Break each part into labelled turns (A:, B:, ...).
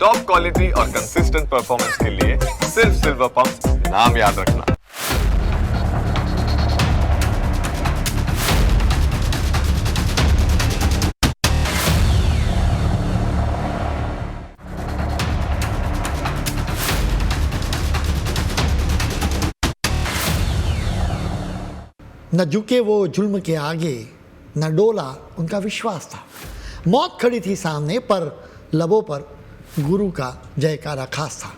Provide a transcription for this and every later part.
A: Top quality और consistent performance के लिए सिर्फ़ सिल्वर पंप नाम याद रखना।
B: न झुके वो जुल्म के आगे, न डोला उनका विश्वास था। मौत खड़ी थी सामने पर, लबों पर गुरु का जयकारा खास था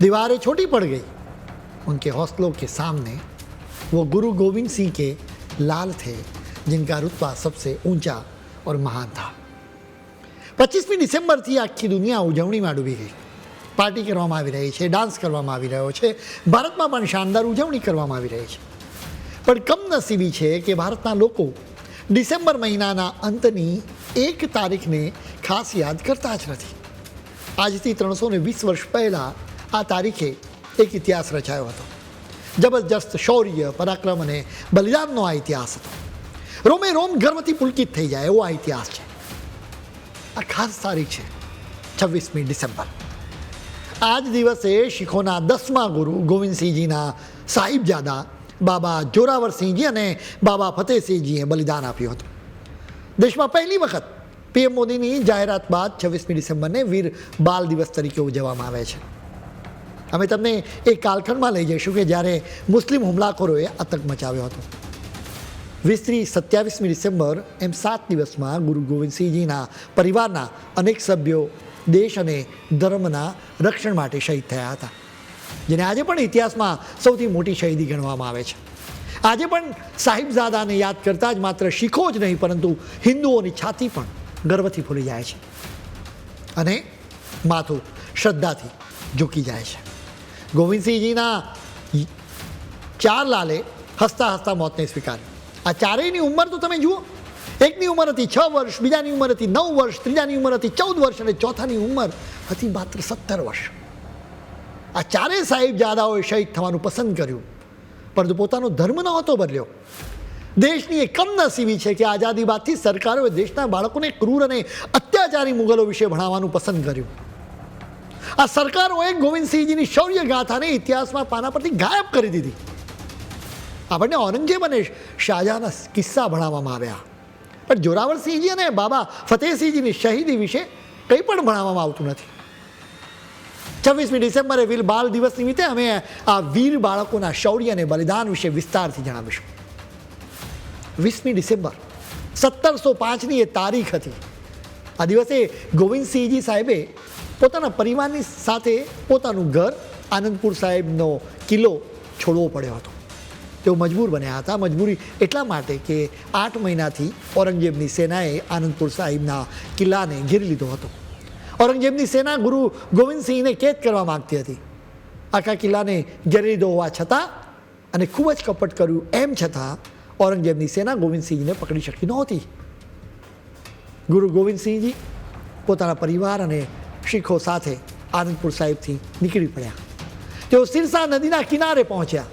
B: दीवारें छोटी पड़ गई उनके हौसलों के सामने वो गुरु गोविंद सिंह के लाल थे जिनका रुतबा सबसे ઊંચા और મહાન था પચીસમી ડિસેમ્બરથી આખી દુનિયા ઉજવણીમાં ડૂબી ગઈ પાર્ટી કરવામાં આવી રહી છે ડાન્સ કરવામાં આવી રહ્યો છે ભારતમાં પણ શાનદાર ઉજવણી કરવામાં આવી રહી છે પણ કમનસીબી છે કે ભારતના લોકો ડિસેમ્બર મહિનાના અંતની એક તારીખને ખાસ યાદ કરતા જ નથી આજથી ત્રણસો ને વીસ વર્ષ પહેલાં આ તારીખે એક ઇતિહાસ રચાયો હતો. જબરજસ્ત શૌર્ય, પરાક્રમ અને બલિદાનનો આ ઇતિહાસ હતો. રોમે રોમ ગર્વથી પુલકિત થઈ જાય એવો આ ઇતિહાસ છે. આ ખાસ તારીખ છે છવ્વીસમી ડિસેમ્બર. આ જ દિવસે શીખોના દસમા ગુરુ ગોવિંદસિંહજીના સાહિબજાદા બાબા જોરાવરસિંહજી અને બાબા ફતેહસિંહજીએ બલિદાન આપ્યું હતું. દેશમાં પહેલી વખત પીએમ મોદીની જાહેરાત બાદ છવ્વીસમી ડિસેમ્બરને વીર બાલ દિવસ તરીકે ઉજવવામાં આવે છે. અમે તમને એ કાલખંડમાં લઈ જઈશું કે જ્યારે મુસ્લિમ હુમલાખોરોએ આતંક મચાવ્યો હતો. વીસથી સત્યાવીસમી ડિસેમ્બર એમ સાત દિવસમાં ગુરુ ગોવિંદસિંહજીના પરિવારના અનેક સભ્યો દેશ અને ધર્મના રક્ષણ માટે શહીદ થયા હતા, જેને આજે પણ ઇતિહાસમાં સૌથી મોટી શહીદી ગણવામાં આવે છે. આજે પણ સાહિબઝાદાને યાદ કરતાં જ માત્ર શીખો જ નહીં, પરંતુ હિન્દુઓની છાતી પણ ગર્વથી ફૂલી જાય છે. અને માથું શ્રદ્ધાથી ઝૂકી જાય છે. ગોવિંદસિંહજીના ચાર લાલે હસતા હસતા મોતને સ્વીકારી આ ચારેયની ઉંમર તો તમે જુઓ. એકની ઉંમર હતી છ વર્ષ, બીજાની ઉંમર હતી નવ વર્ષ, ત્રીજાની ઉંમર હતી ચૌદ વર્ષ અને ચોથાની ઉંમર હતી માત્ર સત્તર વર્ષ. આ ચારેય સાહિબજાદાઓએ શહીદ થવાનું પસંદ કર્યું. પરંતુ પોતાનો ધર્મ નહોતો બદલ્યો. દેશની એ કમનસીબી છે કે આઝાદી બાદથી સરકારોએ દેશના બાળકોને ક્રૂર અને અત્યાચારી મુગલો વિશે ભણાવવાનું પસંદ કર્યું. આ સરકારોએ ગોવિંદસિંહજીની શૌર્ય ગાથાને ઇતિહાસમાં પાના પરથી ગાયબ કરી દીધી. આપણને ઔરંગઝેબ અને શાહજહાના કિસ્સા ભણાવવામાં આવ્યા. પણ જોરાવરસિંહજી અને બાબા ફતેહસિંહજીની શહીદી વિશે કંઈ પણ ભણાવવામાં આવતું નથી. છવ્વીસમી ડિસેમ્બરે વીર બાળ દિવસ નિમિત્તે અમે આ વીર બાળકોના શૌર્ય અને બલિદાન વિશે વિસ્તારથી જણાવીશું. વીસમી ડિસેમ્બર. સત્તરસો પાંચની એ તારીખ હતી. આ દિવસે ગોવિંદસિંહજી સાહેબે પોતાના પરિવારની સાથે પોતાનું ઘર આનંદપુર સાહેબનો કિલ્લો છોડવો પડ્યો હતો. તેઓ મજબૂર બન્યા હતા. મજબૂરી એટલા માટે કે આઠ મહિનાથી ઔરંગઝેબની સેનાએ આનંદપુર સાહેબના કિલ્લાને ઘેરી લીધો હતો. ઔરંગઝેબની સેના ગુરુ ગોવિંદસિંહને કેદ કરવા માગતી હતી. આખા કિલ્લાને ઘેરી લીધો હોવા છતાં અને ખૂબ જ કપટ કર્યું એમ છતાં ઔરંગઝેબની સેના ગોવિંદસિંહજીને પકડી શકી નહોતી ગુરુ ગોવિંદસિંહજી પોતાના પરિવાર અને શીખો સાથે આનંદપુર સાહેબથી નીકળી પડ્યા તેઓ સિરસા નદીના કિનારે પહોંચ્યા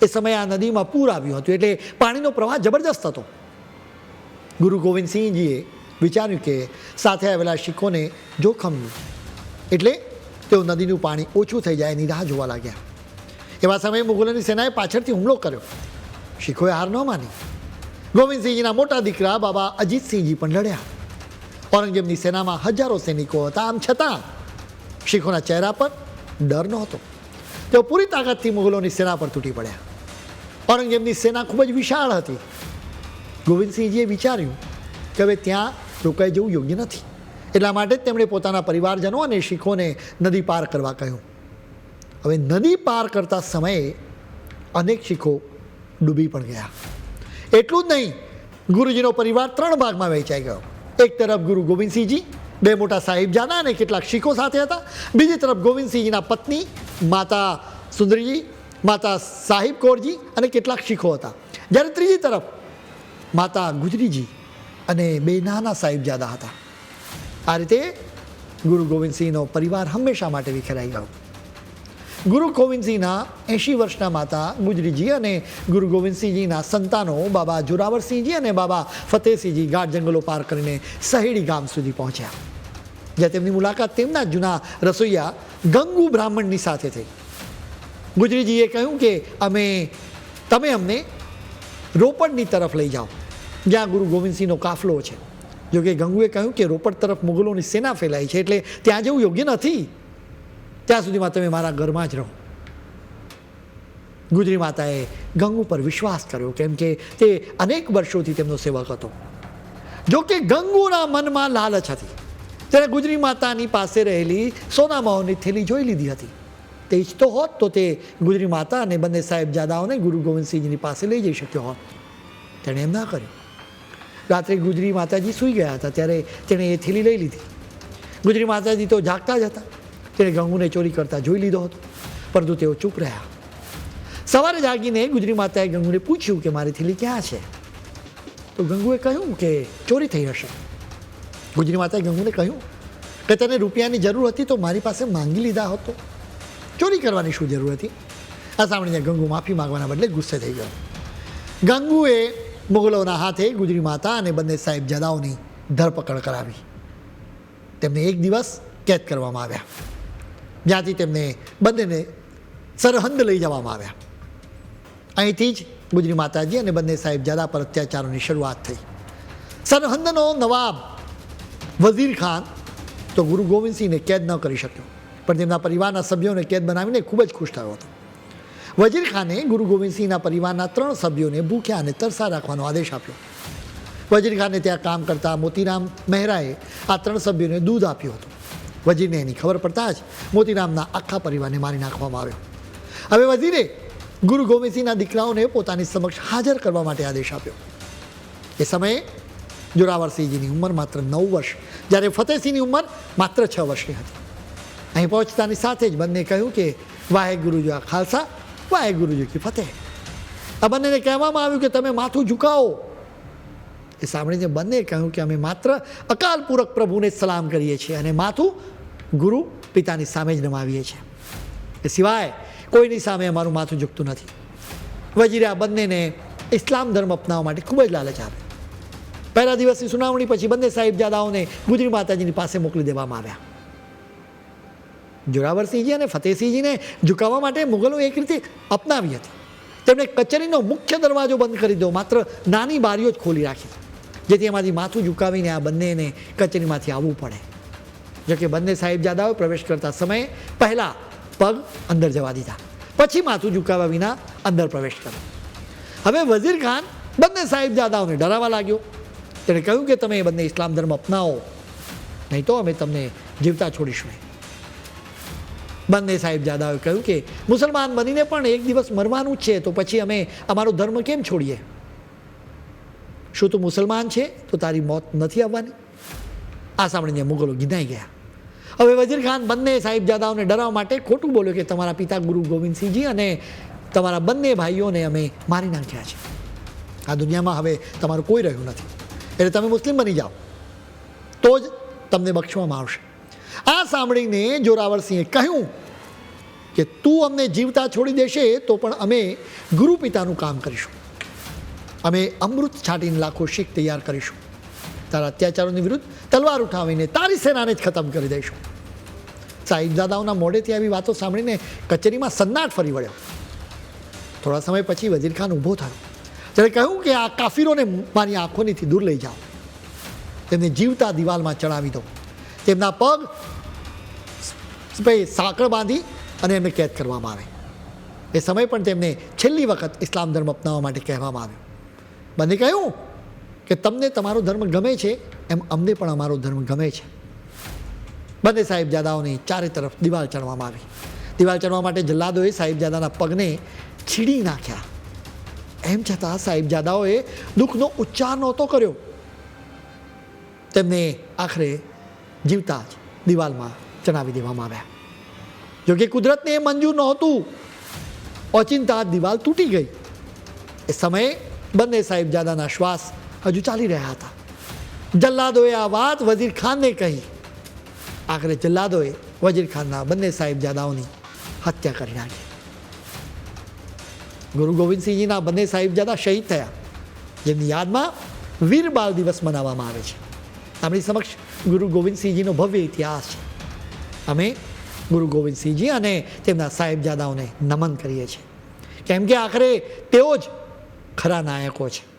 B: એ સમયે આ નદીમાં પૂર આવ્યું હતું એટલે પાણીનો પ્રવાહ જબરજસ્ત હતો ગુરુ ગોવિંદસિંહજીએ વિચાર્યું કે સાથે આવેલા શીખોને જોખમ એટલે તેઓ નદીનું પાણી ઓછું થઈ જાય એની રાહ જોવા લાગ્યા એવા સમયે મુગલોની સેનાએ પાછળથી હુમલો કર્યો શીખોએ હાર ન માની. ગોવિંદસિંહજીના મોટા દીકરા બાબા અજીતસિંહજી પણ લડ્યા. ઔરંગઝેબની સેનામાં હજારો સૈનિકો હતા, આમ છતાં શીખોના ચહેરા પર ડર નહોતો. તેઓ પૂરી તાકાતથી મુગલોની સેના પર તૂટી પડ્યા. ઔરંગઝેબની સેના ખૂબ જ વિશાળ હતી. ગોવિંદસિંહજીએ વિચાર્યું કે હવે ત્યાં રોકાઈ જવું યોગ્ય નથી. એટલા માટે જ તેમણે પોતાના પરિવારજનો અને શીખોને નદી પાર કરવા કહ્યું. હવે નદી પાર કરતા સમયે અનેક શીખો ડૂબી પણ ગયા. એટલું જ નહીં, ગુરુજીનો પરિવાર ત્રણ ભાગમાં વહેંચાઈ ગયો. એક તરફ ગુરુ ગોવિંદસિંહજી, બે મોટા સાહિબજાદા અને કેટલાક શીખો સાથે હતા. બીજી તરફ ગોવિંદસિંહજીના પત્ની, માતા સુંદરીજી, માતા સાહિબ કૌરજી અને કેટલાક શીખો હતા. જ્યારે ત્રીજી તરફ માતા ગુજરીજી અને બે નાના સાહિબજાદા હતા. આ રીતે ગુરુ ગોવિંદસિંહનો પરિવાર હંમેશા માટે વિખેરાઈ ગયો. ગુરુ ગોવિંદસિંહના એંશી વર્ષના માતા ગુજરીજી અને ગુરુ ગોવિંદસિંહજીના સંતાનો બાબા જોરાવરસિંહજી અને બાબા ફતેહસિંહજી ગાઢ જંગલો પાર કરીને સહેડી ગામ સુધી પહોંચ્યા. જ્યાં તેમની મુલાકાત તેમના જૂના રસોઈયા ગંગુ બ્રાહ્મણની સાથે થઈ. ગુજરીજીએ કહ્યું કે, અમે, તમે અમને રોપડની તરફ લઈ જાઓ, જ્યાં ગુરુ ગોવિંદસિંહનો કાફલો છે. જો કે ગંગુએ કહ્યું કે રોપડ તરફ મુગલોની સેના ફેલાઈ છે, એટલે ત્યાં જવું યોગ્ય નથી. ત્યાં સુધીમાં તમે મારા ઘરમાં જ રહો. ગુજરી માતાએ ગંગુ પર વિશ્વાસ કર્યો કેમ કે તે અનેક વર્ષોથી તેમનો સેવક હતો. જો કે ગંગુના મનમાં લાલચ હતી. તેણે ગુજરી માતાની પાસે રહેલી સોનામાઓની થેલી જોઈ લીધી હતી. તે ઈચ્છતો હોત તો તે ગુજરી માતા અને બંને સાહેબજાદાઓને ગુરુ ગોવિંદસિંહજીની પાસે લઈ જઈ શક્યો હોત. તેણે એમ ના કર્યું. રાત્રે ગુજરી માતાજી સૂઈ ગયા હતા ત્યારે તેણે એ થેલી લઈ લીધી. ગુજરી માતાજી તો જાગતા જ હતા. તેણે ગંગુને ચોરી કરતા જોઈ લીધો હતો, પરંતુ તેઓ ચૂપ રહ્યા. સવારે જાગીને ગુજરી માતાએ ગંગુને પૂછ્યું કે મારી થેલી ક્યાં છે? તો ગંગુએ કહ્યું કે ચોરી થઈ હશે. ગુજરી માતાએ ગંગુને કહ્યું કે તને રૂપિયાની જરૂર હતી તો મારી પાસે માંગી લીધા હતો. ચોરી કરવાની શું જરૂર હતી? આ સાંભળીને ગંગુ માફી માંગવાના બદલે ગુસ્સે થઈ ગયો. ગંગુએ મુગલોના હાથે ગુજરી માતા અને બંને સાહેબજાદાઓની ધરપકડ કરાવી. તેમને એક દિવસ કેદ કરવામાં આવ્યા. જ્યાંથી તેમને બંનેને સરહંદ લઈ જવામાં આવ્યા. અહીંથી જ ગુજરી માતાજી અને બંને સાહેબજાદા પર અત્યાચારોની શરૂઆત થઈ. સરહંદનો નવાબ વઝીર ખાન તો ગુરુ ગોવિંદસિંહને કેદ ન કરી શક્યો, પણ તેમના પરિવારના સભ્યોને કેદ બનાવીને ખૂબ જ ખુશ થયો હતો. વજીર ખાને ગુરુ ગોવિંદસિંહના પરિવારના ત્રણ સભ્યોને ભૂખ્યા અને તરસા રાખવાનો આદેશ આપ્યો. વજીર ખાને ત્યાં કામ કરતા મોતીરામ મહેરાએ આ ત્રણ સભ્યોને દૂધ આપ્યું હતું. વજીરને એની ખબર પડતા જ મોતીરામના આખા પરિવારને મારી નાખવામાં આવ્યો. હવે વજીરે ગુરુ ગોવિંદસિંહના દીકરાઓને પોતાની સમક્ષ હાજર કરવા માટે આદેશ આપ્યો. એ સમયે જોરાવરસિંહજીની ઉંમર માત્ર નવ વર્ષ, જ્યારે ફતેહસિંહની ઉંમર માત્ર છ વર્ષની હતી. અહીં પહોંચતાની સાથે જ બંને કહ્યું કે, વાહે ગુરુજી આ ખાલસા, વાહે ગુરુજી કી ફતેહ. આ બંનેને કહેવામાં આવ્યું કે, તમે માથું ઝુકાવો. એ સાંભળીને બંને કહ્યું કે અમે માત્ર અકાલપૂરક પ્રભુને જ સલામ કરીએ છીએ અને માથું ગુરુ પિતાની સામે જ નમાવીએ છીએ. એ સિવાય કોઈની સામે અમારું માથું ઝૂકતું નથી. વજીરે આ બંનેને ઇસ્લામ ધર્મ અપનાવવા માટે ખૂબ જ લાલચ આપે. પહેલા દિવસની સુનાવણી પછી બંને સાહેબજાદાઓને ગુજરી માતાજીની પાસે મોકલી દેવામાં આવ્યા. જોરાવરસિંહજી અને ફતેહસિંહજીને ઝુકાવવા માટે મુગલો એક રીતે અપનાવી હતી. તેમણે કચેરીનો મુખ્ય દરવાજો બંધ કરી દો, માત્ર નાની બારીઓ જ ખોલી રાખી. જેથી એમાંથી માથું ઝુકાવીને આ બંનેને કચેરીમાંથી આવવું પડે. જોકે બંને સાહિબજાદાઓ પ્રવેશ કરતા સમયે પહેલાં પગ અંદર જવા દીધા. પછી માથું ઝુકાવ્યા વિના અંદર પ્રવેશ કર્યો. હવે વઝીર ખાન બંને સાહેબજાદાઓને ડરાવવા લાગ્યો. તેણે કહ્યું કે તમે બંને ઇસ્લામ ધર્મ અપનાવો. નહીં તો અમે તમને જીવતા છોડીશું નહીં. બંને સાહેબજાદાઓએ કહ્યું કે મુસલમાન બનીને પણ એક દિવસ મરવાનું છે, તો પછી અમે અમારો ધર્મ કેમ છોડીએ? શું તું મુસલમાન છે? તો તારી મોત નથી આવવાની. આ સાંભળીને મુગલો ગીધાઈ ગયા. હવે વજીર ખાન બંને સાહિબજાદાઓને ડરાવવા માટે ખોટું બોલ્યો કે તમારા પિતા ગુરુ ગોવિંદસિંહજી અને તમારા બંને ભાઈઓને અમે મારી નાખ્યા છે. આ દુનિયામાં હવે તમારું કોઈ રહ્યું નથી. એટલે તમે મુસ્લિમ બની જાઓ. તો જ તમને બક્ષવામાં આવશે. આ સાંભળીને જોરાવરસિંહે કહ્યું કે તું અમને જીવતા છોડી દેશે તો પણ અમે ગુરુ પિતાનું કામ કરીશું. અમે અમૃત છાંટીને લાખો શીખ તૈયાર કરીશું. તારા અત્યાચારોની વિરુદ્ધ તલવાર ઉઠાવીને તારી સેનાને જ ખતમ કરી દઈશું. સાહિબજાદાઓના મોઢેથી આવી વાતો સાંભળીને કચેરીમાં સન્નાટ ફરી વળ્યો. થોડા સમય પછી વજીર ખાન ઊભો થયો. ત્યારે કહ્યું કે આ કાફીરોને મારી આંખોનીથી દૂર લઈ જાઓ. તેમને જીવતા દિવાલમાં ચડાવી દો. તેમના પગ સાંકળ બાંધી અને એમને કેદ કરવામાં આવે. એ સમય પણ તેમને છેલ્લી વખત ઇસ્લામ ધર્મ અપનાવવા માટે કહેવામાં આવ્યો. બંને કહ્યું કે તમને તમારો ધર્મ ગમે છે, એમ અમને પણ અમારો ધર્મ ગમે છે. બંને સાહેબજાદાઓની ચારે તરફ દિવાલ ચડવામાં આવી. દિવાલ ચડવા માટે જલ્લાદોએ સાહેબજાદાના પગને છીડી નાખ્યા. એમ છતાં સાહેબજાદાઓએ દુઃખનો ઉચ્ચાર નહોતો કર્યો. તેમને આખરે જીવતા જ દિવાલમાં ચણાવી દેવામાં આવ્યા. જોકે કુદરતને એ મંજૂર નહોતું. ઓચિંતા દિવાલ તૂટી ગઈ. એ સમયે બંને સાહેબજાદાના શ્વાસ હજુ ચાલી રહ્યા હતા. જલ્લાદોએ આ વાત વઝીર ખાનને કહી. આખરે જલ્લાદોએ વઝીર ખાનના બંને સાહેબજાદાઓની હત્યા કરી નાખી. ગુરુ ગોવિંદસિંહજીના બંને સાહેબજાદા શહીદ થયા. જેમની યાદમાં વીર બાલ દિવસ મનાવવામાં આવે છે. આપણી સમક્ષ ગુરુ ગોવિંદસિંહજીનો ભવ્ય ઇતિહાસ છે. અમે ગુરુ ગોવિંદસિંહજી અને તેમના સાહેબજાદાઓને નમન કરીએ છીએ. કેમ કે આખરે તેઓ જ ખરા નાયકો છે.